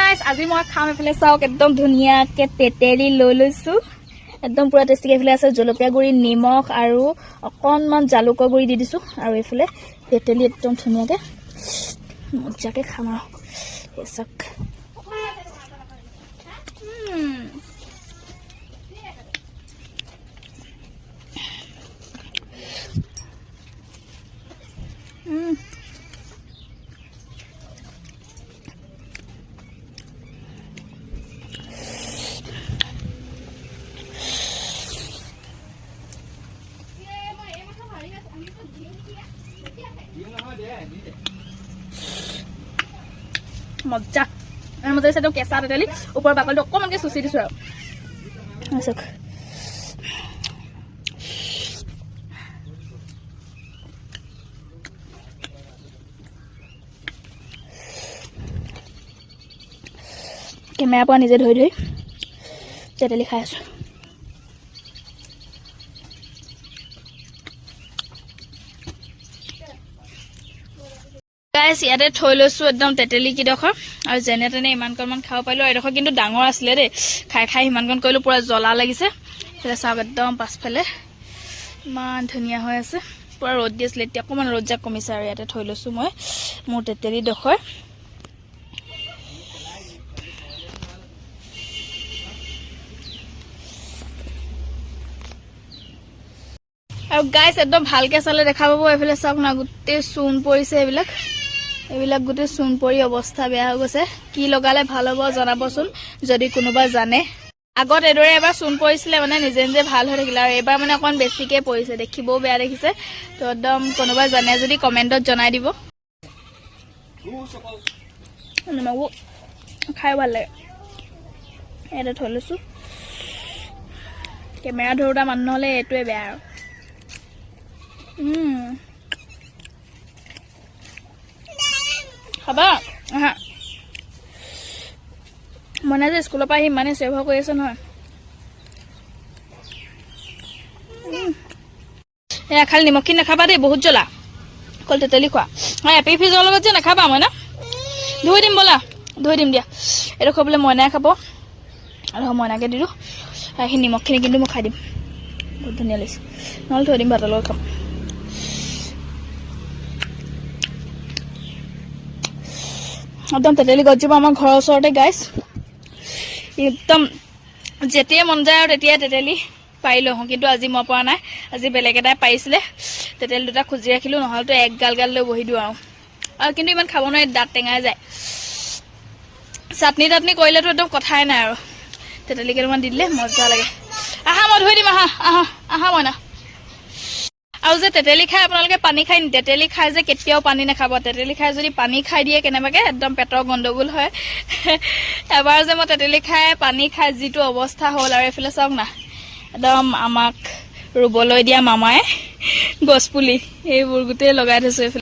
গাইছ আজি মই খাম এইফালে চাওক একদম ধুনীয়াকৈ তেতেলী লৈ লৈছোঁ। একদম পূৰা টেষ্টিকৈ এইফালে আছে জলকীয়া গুড়ি নিমখ আৰু অকণমান জালুকৰ গুড়ি দি দিছোঁ। আৰু এইফালে তেতেলী একদম ধুনীয়াকৈ মজাকৈ খাম আৰু। চাওক। উম। মজা আৰু মজা দিছে কেঁচা তেতেলী ওপৰৰ বাকলিটো অকণমানকৈ চুচি দিছোঁ আৰু। চাওক কেমেৰাৰ পৰা নিজে ধৰি ধৰি তেতেলী খাই আছোঁ। গাইছ ইয়াতে থৈ লৈছোঁ একদম তেতেলী কিডোখৰ। আৰু যেনে তেনে ইমানকণমান খাব পাৰিলোঁ। আৰু এডোখৰ কিন্তু ডাঙৰ আছিলে দেই। খাই খাই সিমানকণ কৰিলোঁ পূৰা জ্বলা লাগিছে। এতিয়া চাওক একদম পাছফালে। ইমান ধুনীয়া হৈ আছে। পূৰা ৰ'দ দি আছিলে। এতিয়া অকণমান ৰ'দ যাক কমিছে আৰু ইয়াতে থৈ লৈছোঁ মই মোৰ তেতেলীডোখৰ আৰু গাইছ একদম ভালকে চালে দেখা পাব। এইফালে চাওক না গোটেই চূণ পৰিছে এইবিলাক। এইবিলাক গোটেই চূণ পৰি অৱস্থা বেয়া হৈ গৈছে। কি লগালে ভাল হ'ব জনাবচোন যদি কোনোবা জানে। আগত এইদৰে এবাৰ চূণ পৰিছিলে মানে নিজে নিজে ভাল হৈ থাকিলে আৰু এইবাৰ মানে অকণমান বেছিকে পৰিছে দেখিবও বেয়া দেখিছে। তো একদম কোনোবা জানে যদি কমেণ্টত জনাই দিব। খাই ভাল লাগে। ইয়াতে থৈ লৈছোঁ। কেমেৰা ধৰোঁতা মানুহ হ'লে এইটোৱে বেয়া আৰু। খাবা? আহা। মনে যে স্কুলৰ পৰা আহি ইমানেই চেভা কৰি আছে নহয়। এয়া খালি নিমখখিনি নাখাবা দেই, বহুত জ্বলা। অকল তেতেলী খোৱা। হয় এপি ফ্ৰিজৰ লগত যে নাখাবা মই না? ধুই দিম ব'লা, ধুই দিম দিয়া। এইটো খাবলৈ মইনাই খাব। আৰু মইনাকে দি দিওঁ। সেই নিমখখিনি কিন্তু মই খাই দিম। বহুত ধুনীয়া লাগিছে। নহ'লে থৈ দিম ভাতৰ লগত খাম। একদম তেতেলী গছজোপা আমাৰ ঘৰৰ ওচৰতে গাইছ একদম যেতিয়াই মন যায় আৰু তেতিয়াই তেতেলী পাৰি লওঁ। কিন্তু আজি মই পৰা নাই। আজি বেলেগ এটাই পাৰিছিলে। তেতেলী দুটা খুজি ৰাখিলোঁ নহ'লেতো এক গাল গাল লৈ বহি দিওঁ আৰু। আৰু কিন্তু ইমান খাব নোৱাৰি দাঁত টেঙাই যায়। চাটনি তাটনি কৰিলেতো একদম কথাই নাই আৰু। তেতেলী কেইটামান দি দিলে মজা লাগে। আহা মই ধুই দিম আহা আহা আহা মই না আৰু যে তেতেলী খাই আপোনালোকে পানী খাই তেতেলী খাই যে কেতিয়াও পানী নাখাব। তেতেলী খাই যদি পানী খাই দিয়ে কেনেবাকৈ একদম পেটৰ গণ্ডগোল হয়। এবাৰ যে মই তেতেলী খাই পানী খাই যিটো অৱস্থা হ'ল আৰু এইফালে চাওক না একদম আমাক ৰুবলৈ দিয়া মামাই গছপুলি সেইবোৰ গোটেই লগাই থৈছোঁ এইফালে।